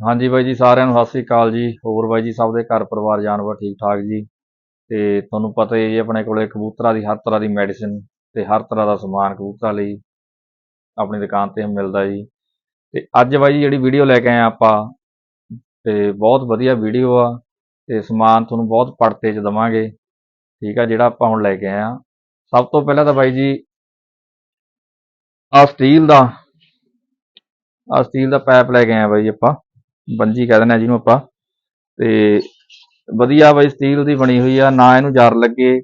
ਹਾਂਜੀ ਬਾਈ ਜੀ, ਸਾਰਿਆਂ ਨੂੰ ਸਤਿ ਸ੍ਰੀ ਅਕਾਲ ਜੀ। ਹੋਰ ਬਾਈ ਜੀ, ਸਭ ਦੇ ਘਰ ਪਰਿਵਾਰ, ਜਾਨਵਰ ਠੀਕ ਠਾਕ ਜੀ? ਤੇ ਤੁਹਾਨੂੰ ਪਤਾ ਹੀ ਹੈ ਜੀ, ਆਪਣੇ ਕੋਲੇ ਕਬੂਤਰਾਂ ਦੀ, ਹਰ ਤਰ੍ਹਾਂ ਦੀ ਮੈਡੀਸਿਨ ਤੇ ਹਰ ਤਰ੍ਹਾਂ ਦਾ ਸਮਾਨ ਕਬੂਤਰਾਂ ਲਈ ਆਪਣੀ ਦੁਕਾਨ ਤੇ ਮਿਲਦਾ ਜੀ। ਤੇ ਅੱਜ ਬਾਈ ਜੀ, ਜਿਹੜੀ ਵੀਡੀਓ ਲੈ ਕੇ ਆਏ ਆ ਆਪਾਂ, ਤੇ ਬਹੁਤ ਵਧੀਆ ਵੀਡੀਓ ਆ ਤੇ ਸਮਾਨ ਤੁਹਾਨੂੰ ਬਹੁਤ ਪੜਤੇ ਚ ਦਵਾਂਗੇ। ਠੀਕ ਆ, ਜਿਹੜਾ ਆਪਾਂ ਹੁਣ ਲੈ ਕੇ ਆਏ ਆ ਸਭ ਤੋਂ ਪਹਿਲਾਂ ਤਾਂ ਬਾਈ ਜੀ ਆ ਸਟੀਲ ਦਾ ਆ ਸਟੀਲ ਦਾ ਪਾਈਪ ਲੈ ਕੇ ਆਏ ਆ ਬਾਈ ਜੀ ਆਪਾਂ। ਬੰਜੀ ਕਹਿ ਦਿੰਦੇ ਆ ਜਿਹਨੂੰ ਆਪਾਂ। ਤੇ ਵਧੀਆ ਬਾਈ ਸਟੀਲ ਦੀ ਬਣੀ ਹੋਈ ਆ, ਨਾ ਇਹਨੂੰ ਜਰ ਲੱਗੇ,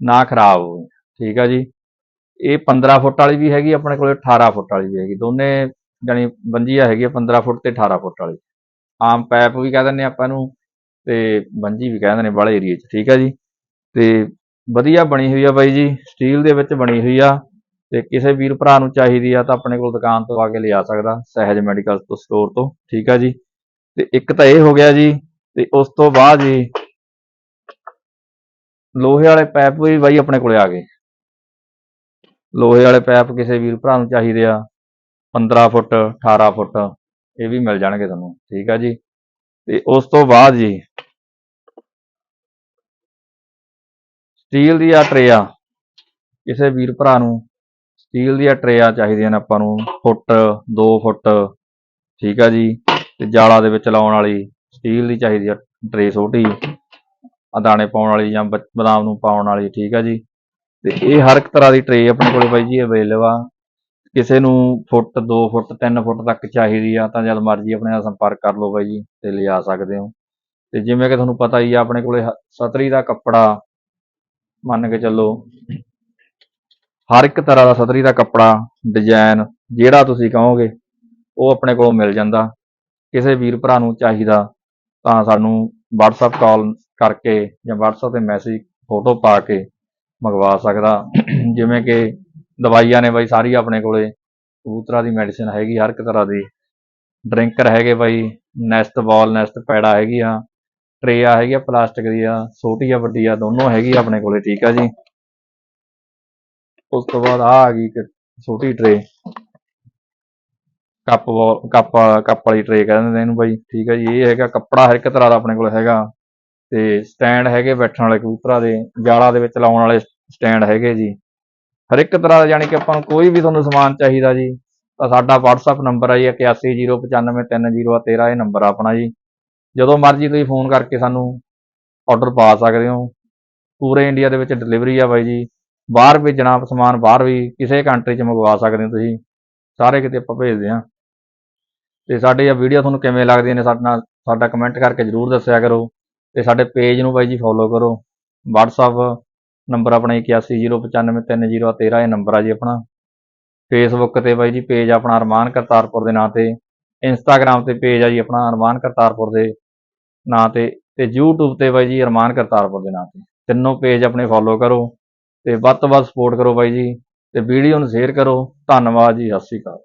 ਨਾ ਖਰਾਬ ਹੋਵੇ। ਠੀਕ ਆ ਜੀ? ਇਹ 15 ਫੁੱਟ ਵਾਲੀ ਵੀ ਹੈਗੀ, ਆਪਣੇ ਕੋਲੇ 18 ਫੁੱਟ ਵਾਲੀ ਵੀ ਹੈਗੀ। ਦੋਨੇ ਜਾਨੀ ਬੰਜੀਆ ਹੈਗੀ ਆ 15 ਫੁੱਟ ਤੇ 18 ਫੁੱਟ ਵਾਲੀ। ਆਮ ਪੈਪ ਵੀ ਕਹਿ ਦਿੰਦੇ ਆਪਾਂ ਇਹਨੂੰ, ਤੇ ਬੰਜੀ ਵੀ ਕਹਿ ਦਿੰਦੇ ਨੇ ਬਾਲੇ ਏਰੀਏ 'ਚ। ਠੀਕ ਆ ਜੀ? ਤੇ ਵਧੀਆ ਬਣੀ ਹੋਈ ਆ ਬਾਈ ਜੀ ਸਟੀਲ ਦੇ ਵਿੱਚ ਬਣੀ ਹੋਈ ਆ। ਤੇ ਕਿਸੇ ਵੀਰ ਭਰਾ ਨੂੰ ਚਾਹੀਦੀ ਆ ਤਾਂ ਆਪਣੇ ਕੋਲ ਦੁਕਾਨ ਤੋਂ ਆ ਕੇ ਲਿਆ ਸਕਦਾ, ਸਹਿਜ ਮੈਡੀਕਲ ਤੋਂ ਸਟੋਰ ਤੋਂ। ਠੀਕ ਆ ਜੀ? ਤੇ ਇੱਕ ਤਾਂ ਇਹ ਹੋ ਗਿਆ ਜੀ ਤੇ ਉਸ ਤੋਂ ਬਾਅਦ ਜੀ ਲੋਹੇ ਵਾਲੇ ਪੈਪ ਵੀ ਬਾਈ ਆਪਣੇ ਕੋਲੇ ਆ ਗਏ। ਲੋਹੇ ਵਾਲੇ ਪੈਪ ਕਿਸੇ ਵੀਰ ਭਰਾ ਨੂੰ ਚਾਹੀਦੇ ਆ 15 ਫੁੱਟ 18 ਫੁੱਟ, ਇਹ ਵੀ ਮਿਲ ਜਾਣਗੇ ਤੁਹਾਨੂੰ, ਠੀਕ ਆ ਜੀ। ਤੇ ਉਸ ਤੋਂ ਬਾਅਦ ਜੀ ਸਟੀਲ ਦੀ ਆ ਟਰੇ ਆ ਕਿਸੇ ਵੀਰ ਭਰਾ ਨੂੰ ਸਟੀਲ ਦੀਆਂ ਟਰੇਆਂ ਚਾਹੀਦੀਆਂ ਨੇ ਆਪਾਂ ਨੂੰ, ਫੁੱਟ 2 ਫੁੱਟ, ਠੀਕ ਆ ਜੀ। ਤੇ ਜਾਲਾ ਦੇ ਵਿੱਚ ਲਾਉਣ ਵਾਲੀ ਸਟੀਲ ਦੀ ਚਾਹੀਦੀ ਆ, ਟਰੇ ਛੋਟੀ ਅਦਾਣੇ ਪਾਉਣ ਵਾਲੀ ਜਾਂ ਬਦਾਮ ਨੂੰ ਪਾਉਣ ਵਾਲੀ, ਠੀਕ ਆ ਜੀ। ਤੇ ਇਹ ਹਰ ਇੱਕ ਤਰ੍ਹਾਂ ਦੀ ਟਰੇ ਆਪਣੇ ਕੋਲੇ ਬਾਈ ਜੀ ਅਵੇਲੇਬਲ ਆ। ਕਿਸੇ ਨੂੰ ਫੁੱਟ 2 ਫੁੱਟ 3 ਫੁੱਟ ਤੱਕ ਚਾਹੀਦੀ ਆ, ਤਾਂ ਜਦ ਮਰਜ਼ੀ ਆਪਣੇ ਨਾਲ ਸੰਪਰਕ ਕਰ ਲਓ ਬਾਈ ਜੀ ਤੇ ਲਿਆ ਸਕਦੇ ਹੋ। ਤੇ ਜਿਵੇਂ ਕਿ ਤੁਹਾਨੂੰ ਪਤਾ ਹੀ ਆ, ਆਪਣੇ ਕੋਲੇ ਹ- ਸਤਰੀ ਦਾ ਕੱਪੜਾ ਮੰਨ ਕੇ ਚੱਲੋ, ਹਰ ਇੱਕ ਤਰ੍ਹਾਂ ਦਾ ਸਤਰੀ ਦਾ ਕੱਪੜਾ ਡਿਜ਼ਾਈਨ ਜਿਹੜਾ ਤੁਸੀਂ ਕਹੋਗੇ, ਉਹ ਆਪਣੇ ਕੋਲ ਮਿਲ ਜਾਂਦਾ। ਕਿਸੇ ਵੀਰ ਭਰਾ ਨੂੰ ਚਾਹੀਦਾ, ਤਾਂ ਸਾਨੂੰ WhatsApp ਕਾਲ ਕਰਕੇ ਜਾਂ WhatsApp ਤੇ ਮੈਸੇਜ ਫੋਟੋ ਪਾ ਕੇ ਮੰਗਵਾ ਸਕਦਾ। ਜਿਵੇਂ ਕਿ ਦਵਾਈਆਂ ਨੇ ਬਾਈ ਸਾਰੀ ਆਪਣੇ ਕੋਲੇ, ਕਬੂਤਰਾਂ ਦੀ ਮੈਡੀਸਿਨ ਹੈਗੀ ਹਰ ਇੱਕ ਤਰ੍ਹਾਂ ਦੀ। ਡਰਿੰਕਰ ਹੈਗੇ ਬਾਈ ਨੈਸਟ ਬਾਲ ਨੈਸਟ ਪੈੜਾ ਹੈਗੀ ਆ ਟਰੇ ਆ ਹੈਗੀ ਆ ਪਲਾਸਟਿਕ ਦੀ ਆ ਛੋਟੀ ਆ ਵੱਡੀ ਆ ਦੋਨੋਂ ਹੈਗੀ ਆ ਆਪਣੇ ਕੋਲੇ, ਠੀਕ ਆ ਜੀ। ਉਸ ਤੋਂ ਬਾਅਦ ਆ ਆ ਗਈ ਇੱਕ ਛੋਟੀ ਟਰੇ ਕੱਪ ਵਾਲ ਕੱਪ ਕੱਪ ਵਾਲੀ ਟਰੇ ਕਹਿ ਦਿੰਦੇ ਇਹਨੂੰ ਬਾਈ। ਠੀਕ ਹੈ ਜੀ, ਇਹ ਹੈਗਾ ਕੱਪੜਾ ਹਰ ਇੱਕ ਤਰ੍ਹਾਂ ਦਾ ਆਪਣੇ ਕੋਲ ਹੈਗਾ। ਤੇ ਸਟੈਂਡ ਹੈਗੇ ਬੈਠਣ ਵਾਲੇ ਕਬੂਤਰਾਂ ਦੇ, ਜਾਲਾਂ ਦੇ ਵਿੱਚ ਲਾਉਣ ਵਾਲੇ ਸਟੈਂਡ ਹੈਗੇ ਜੀ। ਹਰ ਇੱਕ ਤਰ੍ਹਾਂ ਦਾ ਯਾਨੀ ਕਿ ਆਪਾਂ ਨੂੰ ਕੋਈ ਵੀ ਤੁਹਾਨੂੰ ਸਮਾਨ ਚਾਹੀਦਾ ਜੀ, ਤਾਂ ਸਾਡਾ WhatsApp ਨੰਬਰ ਹੈ ਜੀ 8109533013 ਇਹ ਨੰਬਰ ਆ ਆਪਣਾ ਜੀ। ਜਦੋਂ ਮਰਜ਼ੀ ਤੁਸੀਂ ਫੋਨ ਕਰਕੇ ਸਾਨੂੰ ਆਰਡਰ ਪਾ ਸਕਦੇ ਹੋ। ਪੂਰੇ ਇੰਡੀਆ ਦੇ ਵਿੱਚ ਡਿਲੀਵਰੀ ਆ ਬਾਈ ਜੀ। ਬਾਹਰ ਭੇਜਣਾ ਸਮਾਨ ਬਾਹਰ ਵੀ ਕਿਸੇ ਕੰਟਰੀ 'ਚ ਮੰਗਵਾ ਸਕਦੇ ਹੋ ਤੁਸੀਂ। ਸਾਰੇ ਕਿਤੇ ਆਪਾਂ ਭੇਜਦੇ ਹਾਂ। ਤੇ ਸਾਡੇ ਇਹ ਵੀਡੀਓ ਤੁਹਾਨੂੰ ਕਿਵੇਂ ਲੱਗਦੀਆਂ ਨੇ ਸਾਡੇ ਨਾਲ, ਸਾਡਾ ਕਮੈਂਟ ਕਰਕੇ ਜਰੂਰ ਦੱਸਿਆ ਕਰੋ। ਤੇ ਸਾਡੇ ਪੇਜ ਨੂੰ ਬਾਈ ਜੀ ਫੋਲੋ ਕਰੋ। WhatsApp ਨੰਬਰ ਆਪਣਾ 8109533013 ਇਹ ਨੰਬਰ ਆ ਜੀ ਆਪਣਾ। ਫੇਸਬੁੱਕ ਤੇ ਬਾਈ ਜੀ ਪੇਜ ਆਪਣਾ ਅਰਮਾਨ ਕਰਤਾਰਪੁਰ ਦੇ ਨਾਂ ਤੇ। ਇੰਸਟਾਗ੍ਰam ਤੇ ਪੇਜ ਆ ਜੀ ਆਪਣਾ ਅਰਮਾਨ ਕਰਤਾਰਪੁਰ ਦੇ ਨਾਂ ਤੇ। ਤੇ YouTube ਤੇ ਬਾਈ ਜੀ ਅਰਮਾਨ ਕਰਤਾਰਪੁਰ ਦੇ ਨਾਂ ਤੇ। ਤਿੰਨੋਂ ਪੇਜ ਆਪਣੇ ਫੋਲੋ ਕਰੋ ਤੇ ਵੱਧ ਤੋਂ ਵੱਧ ਸਪੋਰਟ ਕਰੋ ਬਾਈ ਜੀ। ਤੇ ਵੀਡੀਓ ਨੂੰ ਸ਼ੇਅਰ ਕਰੋ। ਧੰਨਵਾਦ ਜੀ, ਸਤਿ ਸ਼੍ਰੀ ਅਕਾਲ।